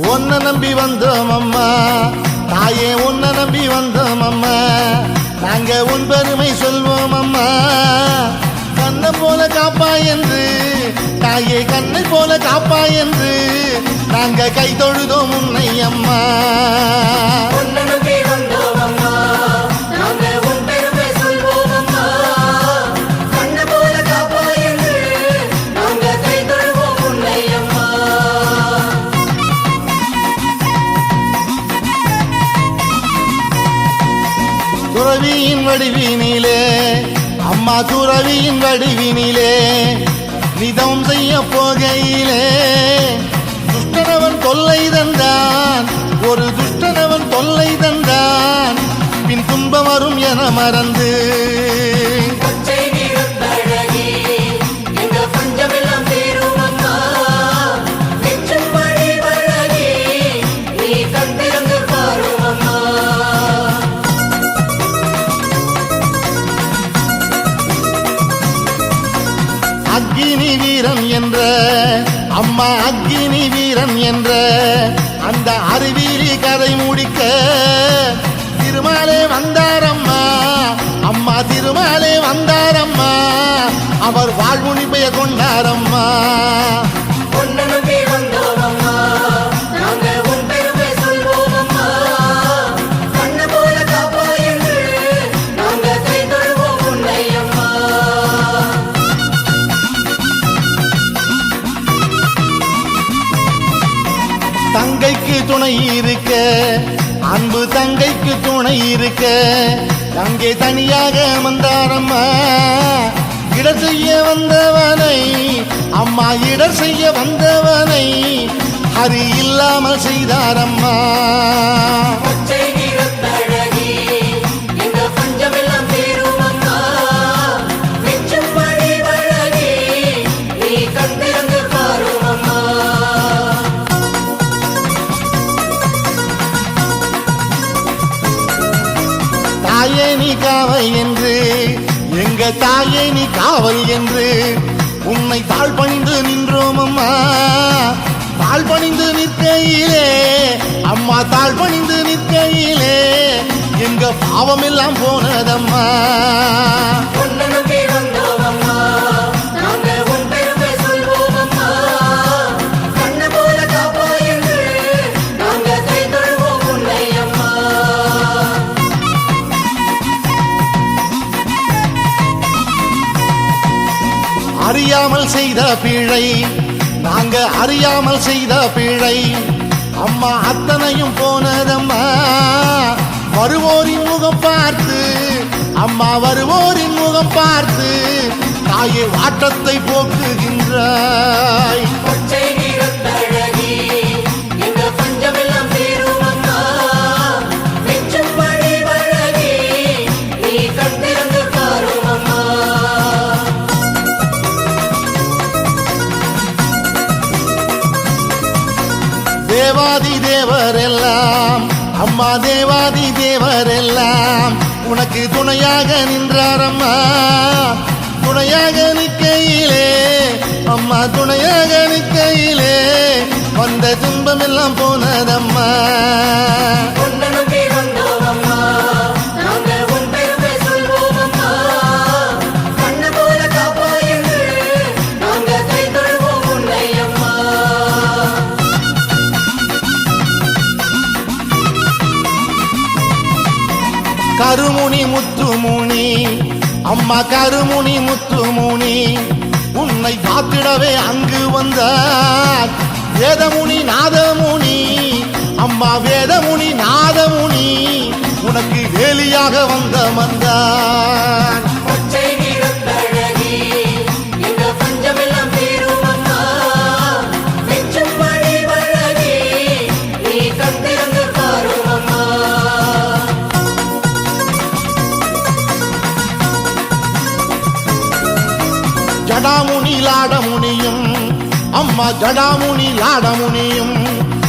வந்தோம் அம்மா. தாயே உன்னை நம்பி வந்தோம் அம்மா. நாங்க உன் பெருமை சொல்வோம் அம்மா. கண்ணை போல காப்பா என்று தாயே கண்ணை போல காப்பா என்று நாங்க கை தொழுதோம் உன்னை அம்மா. துறவியின் வடிவினிலே அம்மா துறவியின் வடிவினிலே நிதம் செய்ய போகையிலே. துஷ்டனவன் தொல்லை தந்தான் ஒரு துஷ்டனவன் தொல்லை தந்தான் பின் துன்பம் வரும் என மறந்து வீரன் என்ற அம்மா அக்னி வீரன் என்ற அந்த அறிவியலி கதை முடிக்க திருமாலே வந்தாரம்மா அம்மா. திருமாலே வந்தாரம்மா அவர் வாழ்முனிப்பைய கொண்டாரம்மா தங்கைக்கு துணை இருக்க அன்பு தங்கைக்கு துணை இருக்க. தங்கை தனியாக வந்தாரம்மா இட செய்ய வந்தவனை அம்மா இட செய்ய வந்தவனை அது இல்லாமல் செய்தாரம்மா. தாயே நீ காவல் என்று எங்க தாயே நீ காவல் என்று உன்னை தாழ் பணிந்து நின்றோம் அம்மா. தாழ் பணிந்து நிற்கையிலே அம்மா தாழ் பணிந்து நிற்கையிலே எங்க பாவமெல்லாம் போனதம்மா. அறியாமல் செய்த பிழை. நாங்க அறியாமல் செய்த பிழை. அம்மா அத்தனையும் போனதம்மா. வருவோரின் முகம் பார்த்து அம்மா வருவோரின் முகம் பார்த்து தாயே வாட்டத்தை போக்குகின்றாய். தேவாதி தேவரெல்லாம். அம்மா தேவாதி தேவரெல்லாம். உனக்கு துணையாக நின்றாரம்மா கருமுனி முத்துமுனி அம்மா கருமுனி முத்துமுனி உன்னை காத்திடவே அங்கு வந்தார். வேதமுனி நாதமுனி அம்மா வேதமுனி நாதமுனி உனக்கு வேலியாக வந்த மந்தான் ஜடாமுனி லாடமுனியும் அம்மா ஜடாமுனி லாடமுனியும்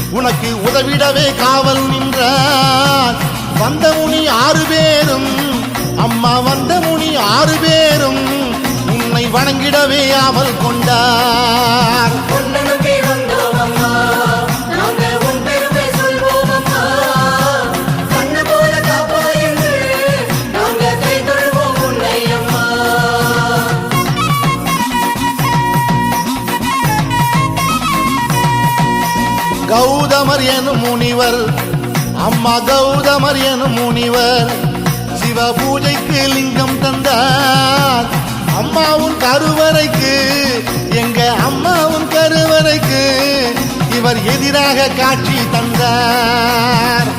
உனக்கு உதவிடவே காவல் நின்றார். வந்த முனி ஆறு பேரும். அம்மா வந்த முனி ஆறு பேரும். உன்னை வணங்கிடவே அவள் கொண்டார். இவர் அம்மா கௌதமர் எனும் முனிவர். சிவ பூஜைக்கு லிங்கம் தந்தார். அம்மாவும் கருவறைக்கு எங்க அம்மாவும் கருவறைக்கு இவர் எதிராக காட்சி தந்தார்.